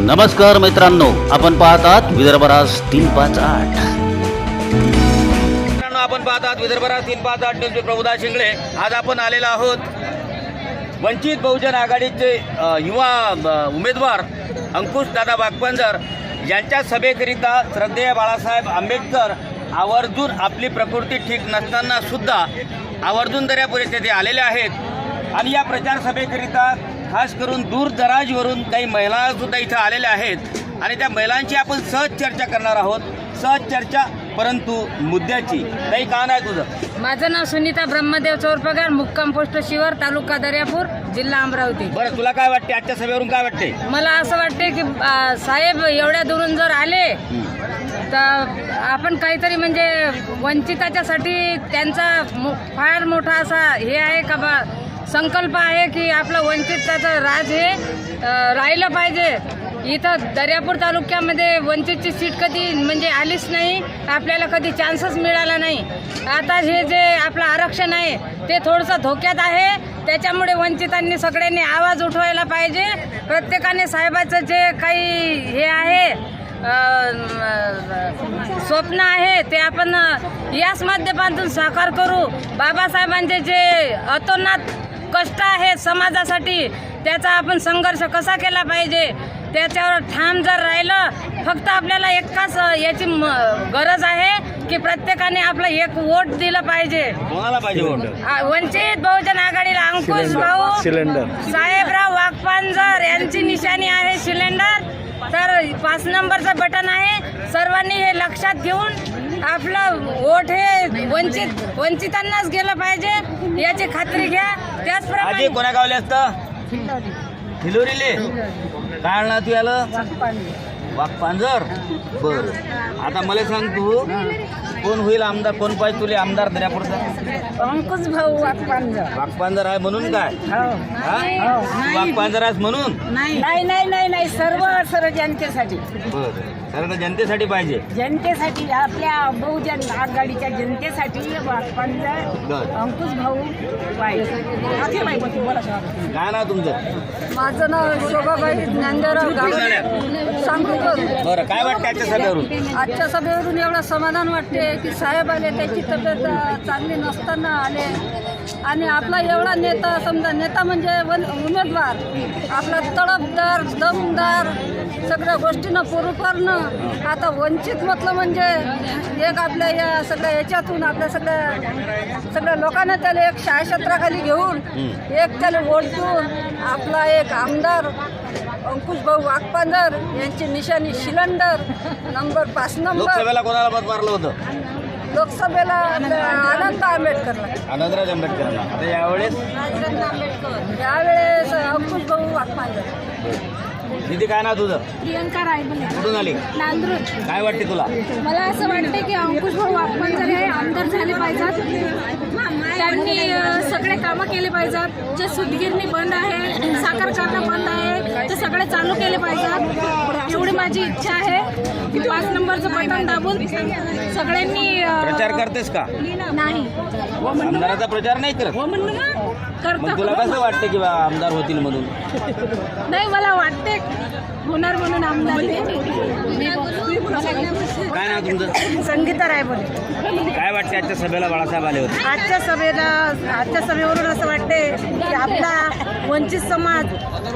नमस्कार मित्रांनो आपण पाहतात विदर्भराज तीन पाच आठ. मित्रांनो आपण पाहतात विदर्भरात तीन पाच आठ न्यूज प्रभुदा प्रभुदास शिंगळे. आज आपण आलेलो आहोत वंचित बहुजन आघाडीचे युवा उमेदवार अंकुश दादा बागपंजर यांच्या सभेकरिता श्रद्धेय बाळासाहेब आंबेडकर आवर्जून आपली प्रकृती ठीक नसताना सुद्धा आवर्जून दर्या परिस्थिती आलेल्या आहेत. आणि या प्रचार सभेकरिता खास करून दूर दराजवरून काही महिला सुद्धा इथं आलेल्या आहेत. आणि त्या महिलांची आपण सहज चर्चा करणार आहोत. सहज चर्चा परंतु मुद्द्याची. काही का नाही तुझं? माझं नाव सुनीता ब्रह्मदेव चौरपगार मुक्काम पोस्ट शिवर तालुका दर्यापूर जिल्हा अमरावती. बरं तुला काय वाटते? आजच्या सभेवरून काय वाटते? मला असं वाटते की साहेब एवढ्या दुरून जर आले तर आपण काहीतरी म्हणजे वंचिताच्यासाठी त्यांचा फार मोठा असा हे आहे का बा संकल्प आहे की आपलं वंचिताचं राज हे राहिलं पाहिजे. इथं दर्यापूर तालुक्यामध्ये वंचितची सीट कधी म्हणजे आलीच नाही आपल्याला कधी चान्सच मिळाला नाही. आता हे जे आपलं आरक्षण आहे ते थोडंसं धोक्यात आहे. त्याच्यामुळे वंचितांनी सगळ्यांनी आवाज उठवायला पाहिजे. प्रत्येकाने साहेबाचं जे काही हे आहे स्वप्न आहे ते आपण याच माध्यमातून साकार करू. बाबासाहेबांचे जे अतोनात कष्ट आहेत समाजासाठी. त्याचा आपण संघर्ष कसा केला पाहिजे? त्याच्यावर ठाम जर राहिलं फक्त आपल्याला एकाच याची म- गरज आहे की प्रत्येकाने आपलं एक वोट दिलं पाहिजे. कोणाला पाहिजे वोट? आ- वंचित बहुजन आघाडीला अंकुश भाऊ साहेबराव वाघपांजर यांची निशाणी आहे सिलेंडर. तर पाच नंबरचं बटन आहे. सर्वांनी हे लक्षात घेऊन आपलं वोट हे वंचित वंचितांनाच गेलं पाहिजे. याची खात्री घ्या. त्याचप्रमाणे कोणा गावले असतं? हिलोरीले काय आणणार तू याला? बर. आता मला सांग तू कोण होईल आमदार कोण पाहिजे तुले आमदार दर्यापूरचा अंकुश भाऊ वाघपांजर. वाघपांजर आहे म्हणून काय? हा? तू वाघपांजर आहेस म्हणून? नाही. नाही नाही नाही सर्व सर्व जनतेसाठी. बर. तर जनतेसाठी पाहिजे. जनतेसाठी आपल्या बहुजन आघाडीच्या जनतेसाठी वाघपांजर बर. अंकुश भाऊ पाहिजे काय नाव तुमचं? माझं नाव शोभाबाई ज्ञानदेवराव? गावडे सांगलीकर बरं. काय वाटतं आजच्या सभेवरून? आजच्या सभेवरून एवढं समाधान वाटते. की साहेब आले त्याची तब्येत चांगली नसताना आले. आणि आपला एवढा नेता समजा नेता म्हणजे वन उमेदवार. आपला तडफदार दमदार सगळ्या गोष्टीनं पुरू करणं आता वंचित म्हटलं म्हणजे एक आपल्या या सगळ्या याच्यातून आपल्या सगळ्या सगळ्या लोकांना त्याला एक छायाक्षेत्राखाली घेऊन एक त्याला देऊन आपला एक आमदार अंकुश भाऊ वाघपांजर यांची निशाणी शिलेंडर. नंबर पाच नंबर. लोकसभेला कोणाला मत मारलं होतं? लोकसभेला आनंद आंबेडकरला. आनंदराज आंबेडकरांना. आता यावेळेस? यावेळेस अंकुश भाऊ वाघपांजर. दिदी काय नाव तुझं? प्रियंका रायबले कुठून आली? नांदूर काय वाटते तुला? मला असं वाटतं की अंकुश भाऊ वाघमांजर हे आमदार झाले पाहिजेत. त्यांनी अ, सगळे कामं केले पाहिजेत जे सुतगिरणी बंद आहे साखर कारखाना बंद आहे ते सगळे चालू केले पाहिजेत एवढी माझी इच्छा आहे. की पाच नंबरचं बटन दाबून सगळ्यांनी प्रचार करतेस का? नाही. आमदाराचा प्रचार नाही करत. मग तुला करता कसं वाटतं की बा आमदार होतील म्हणून? नाही मला वाटते होणार म्हणून आमदार काय नाव तुमचं? संगीता रायबोले. काय वाटते आजच्या सभेला बाळासाहेब आले होते? आजच्या सभेला आजच्या सभेवरून असं वाटते की आपला वंचित समाज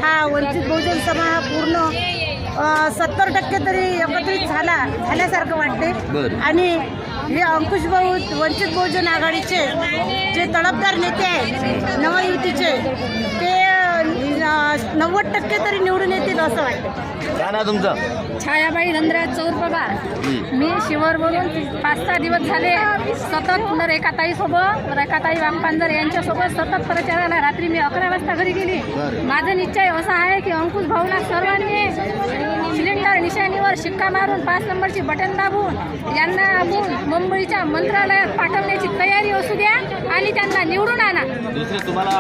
हा वंचित बहुजन समाज हा पूर्ण सत्तर टक्के तरी एकत्रित झाला झाल्यासारखं वाटते. आणि हे अंकुश भाऊ वंचित बहुजन आघाडीचे जे तडफदार नेते आहेत नवयुतीचे ते नव्वद टक्के तरी निवडून येतील असं वाटतं काय तुमचं? छायाबाई नंदराज चौर पगार मी शिवरवरून पाच सहा दिवस झाले सतत रेखाताई सोबत रेखाताई वामपांजर यांच्यासोबत सतत प्रचाराला रात्री मी अकरा वाजता घरी गेली. माझा निश्चय असा आहे की अंकुश भाऊला सर्वांनी सिलेंडर निशाणीवर शिक्का मारून पाच नंबरची बटन दाबून यांना मुंबईच्या मंत्रालयात पाठवण्याची तयारी असू द्या आणि त्यांना निवडून आणा. दुसरे तुम्हाला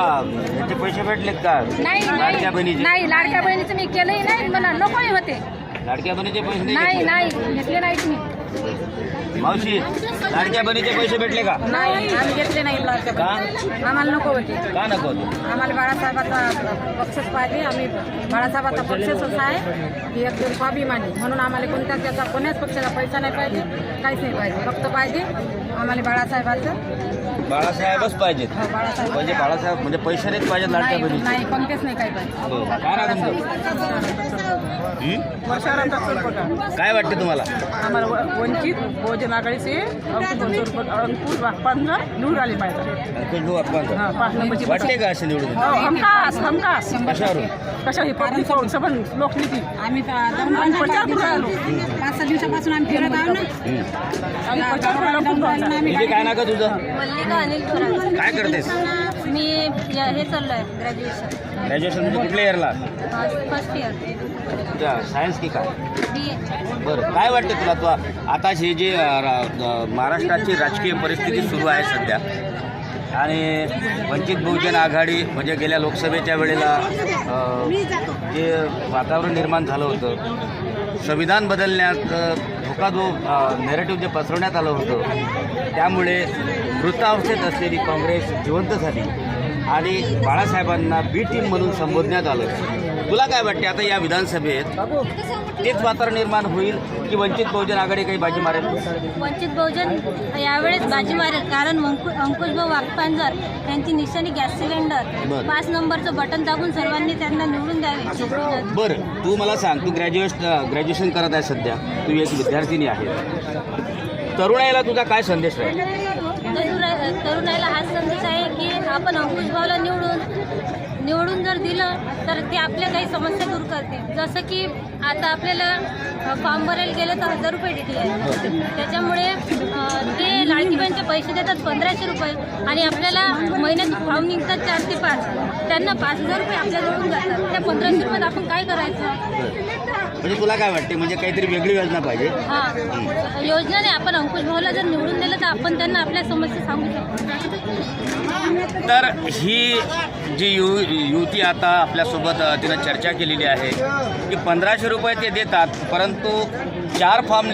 याचे पैसे भेटलेत का? नाही लाडक्या नाही बहिणीचे. नाही लाडक्या बहिणीचं मी केलंही नाही. मला नकोही होते. लाडक्या बहिणीचे पैसे नाही? नाही घेतले. नाहीत मी. मावशी लाडक्या बहिणीचे पैसे भेटले का? नाही आम्ही घेतले नाही लाडक्या का? बहिणी. आम्हाला नको होते. का नको होतं? आम्हाला बाळासाहेबाचा बक्षीस पाहिजे आम्ही बाळासाहेबाचा बक्षीस असा आहे. की एक स्वाभिमानी म्हणून आम्हाला कोणत्या त्याचा कोण्याच पक्षाचा पैसा नाही पाहिजे काहीच नाही पाहिजे. फक्त पाहिजे आम्हाला बाळासाहेबाचं. बाळासाहेबच पाहिजेत. हो, बाळासाहेब. म्हणजे बाळासाहेब म्हणजे पैसे नाहीत पाहिजेत लाडक्या नाही बहिणीचे. नाही कोणतेच नाही काही पाहिजे. हो. काय तुमचं हं? काय वाटते तुम्हाला? आम्हाला व- वंचित बहुजन आघाडीचे अंकुश पंधरा निवडून आले पाहिजे. पाच नंबरची वाटते का असे निवडून हो हमखास हमखास. कशावरून? कशा ही पब्लिक पाहून सबन लोकनीती आम्ही आम्ही प्रचार करून राहिलो. पाच सहा दिवसापासून आम्ही फिरत आहोत ना. आम्ही प्रचार करून राहिलो खूप. आमचा. तुझे काय नाका तुझं? मल्लिका अनिल थोरात काय करतेस? मी या- हे चाललो आहे ग्रॅज्युएशन ग्रॅज्युएशन म्हणजे कुठल्या इयरला फर्स्ट इयर सायन्स की काय? बी ए बरं काय वाटते तुला? तू आता ही जी अ, रा- अ, महाराष्ट्राची राजकीय परिस्थिती सुरू आहे सध्या. आणि वंचित बहुजन आघाडी म्हणजे गेल्या लोकसभेच्या वेळेला अ, जे वातावरण निर्माण झालं होतं संविधान बदलण्यात अ, धोका जो नेरेटिव्ह जे पसरवण्यात आलं होतं त्यामुळे मृतावस्थेत असलेली काँग्रेस जिवंत झाली. आणि बाळासाहेबांना बी टीम म्हणून संबोधण्यात आलं. तुला काय वाटते आता या विधानसभेत तेच वातावरण निर्माण होईल की वंचित बहुजन आघाडी काही बाजी मारेल? वंचित बहुजन यावेळेस बाजी मारेल कारण अंकु अंकुशभाऊ वाघपांजर यांची निशाणी गॅस सिलेंडर. पाच नंबरचं बटन दाबून सर्वांनी त्यांना निवडून द्यावे. बरं तू मला सांग तू ग्रॅज्युएट ग्रॅज्युएशन करत आहे सध्या तू एक विद्यार्थिनी आहे. तरुणाईला तुझा काय संदेश आहे तरुण तरुणाईला हा संदेश आहे आपण अंकुशभाऊला निवडून निवडून जर दिलं तर ते आपल्या काही समस्या दूर करतील. जसं की आता आपल्याला फॉर्म भरायला गेलं तर हजार रुपये डिटी आहे. त्याच्यामुळे ते बहिणीचे पैसे देतात पंधराशे रुपये. आणि आपल्याला महिन्यात फॉर्म निघतात चार ते पाच. त्यांना पाच हजार रुपये आपल्याजवळून जातात. त्या पंधराशे रुपयात आपण काय करायचं? म्हणजे तुला काय वाटते? म्हणजे काहीतरी वेगळी योजना पाहिजे? हा. योजनाने आपण अंकुश भाऊला जर निवडून दिलं तर आपण त्यांना आपल्या समस्या सांगू शकतो. तर ही जी यु युवती आता आपल्यासोबत तिनं चर्चा केलेली आहे की पंधराशे रुपये ते देतात परंतु चार फॉर्म